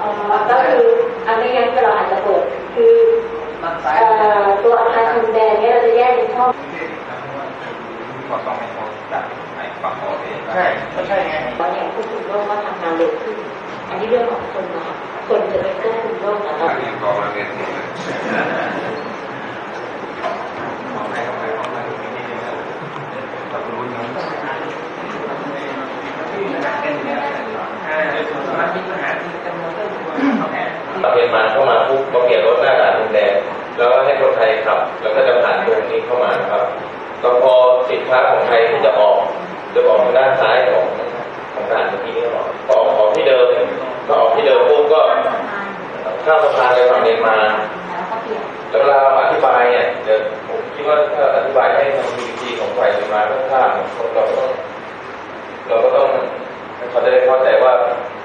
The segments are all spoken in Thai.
อ๋อก็คืออันไม่งั้นเราอาจจะเปิดคือตัวอาคารทุนแดงเนี่ยเราจะแยกเป็นช่องก็ต้องให้เขาจัดให้ฝั่งเขาเองใช่ไม่ใช่ไงตอนนี้ผู้คุมโรคก็ทำงานเร็วขึ้น อันนี้เรื่องของคนนะคะคนจะไปควบคุมโรคนะ ถ้า คะ เรียนกองมาเรียนที่เลยของใครของใครของใครที่นี่นะต้องรู้นะ ขับเมียนมาเข้ามาปุ๊บมาเปลี่ยนรถหน้าด่านดินแดงแล้วก็ให้คนไทยขับ แล้วก็จะผ่านตรงนี้เข้ามาครับแล้วพอสินค้าของไทยที่จะออกจะออกทางด้านซ้ายของของด่านเมื่อกี้นี่ออกออกออกที่เดิมก็ออกที่เดิมปุ๊บก็ข้ามสะพานไปฝั่งเมียนมาแล้วเวลาเราอธิบายเนี่ยเดี๋ยวผมคิดว่าถ้าอธิบายให้ทางพีพีของฝ่ายเมียนมาก็ข้ามเราก็ต้องเราก็ต้องเขาจะได้เข้าใจว่า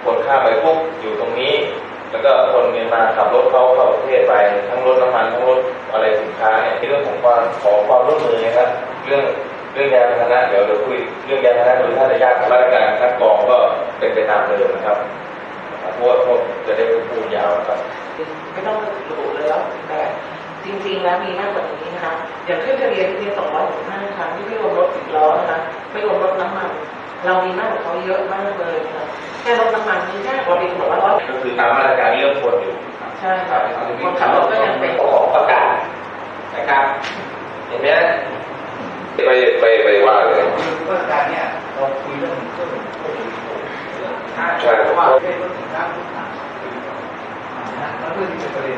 คนข้ามไปปุ๊บอยู่ตรงนี้ แล้วก็คนเมียนมาขับรถเข้าเข้าประเทศไปทั้งรถน้ำมันทั้งรถอะไรสินค้าเนี่ยในเรื่องของความขอความร่วมมือนะครับ เรื่องเรื่องยานพาหนะเดี๋ยวเดี๋ยวคุยเรื่องยานพาหนะโดยท่านจะยากราชการคัดกรองก็เป็นไปตามเดิมนะครับเพราะว่าพวกจะได้พูดยาวนะครับไม่ต้องระบุเลยแล้วแต่จริงๆแล้วมีมากกว่านี้นะคะอย่างขึ้นทะเบียนที่สองร้อยหกสิบห้าครั้งที่ไม่รวมรถสิบล้อนะคะไม่รวมรถน้ำมันเรามีมากกว่าเขาเยอะมากเลยนะคะแค่รถน้ำมันนี่แค่เราเป็นบอกว่าร้อยก็คือตามมาตร ใช่ค่ะคนขับรถก็ยังเป็นขอประกาศนะครับ เห็นไหมไปไปไปว่าเลยเพื่อการเนี่ยเราคุยเรื่องเครื่องใช่เพราะว่าเรื่องสินค้าทุกอย่างนะแล้วเรื่องที่เป็นประเด็น